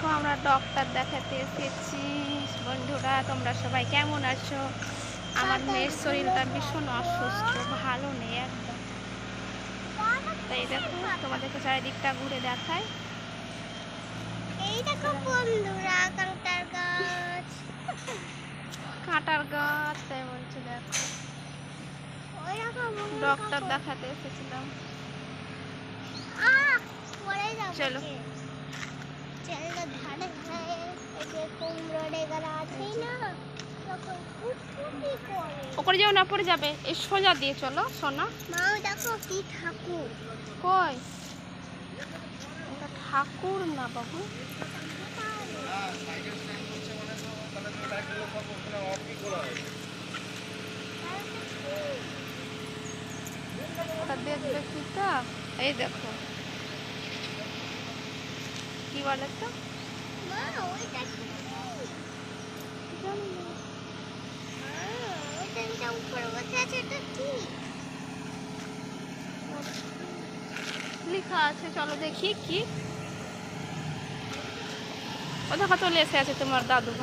দেখো আমরা ডক্টর দেখাতে এসেছি। বন্ধুরা তোমরা সবাই কেমন আছো? আমার মেয়ের শরীরটা ভীষণ অসুস্থ ভালো নেই একদম। তাই দেখো তোমাদেরকে চারিদিকটা ঘুরে দেখায় এই দেখো বন্ধুরা কাঁটার গাছ। কাঁটার গাছ তাই বলছে দেখো। ডক্টর দেখাতে এসেছিলাম। চলো। ওপরে যাও না পড়ে যাবে। এই সোজা দিয়ে চলো সোনা। দেখো কি ঠাকুর। কই? ঠাকুর না বাবু। দেখবে কি তা? এই দেখো। কি বলে তো? মা ওইটা কি জানি না। মা, বসে আছে কি? লেখা আছে, চলো দেখি কি। ও কত চলে এসে আছে তোমার দাদু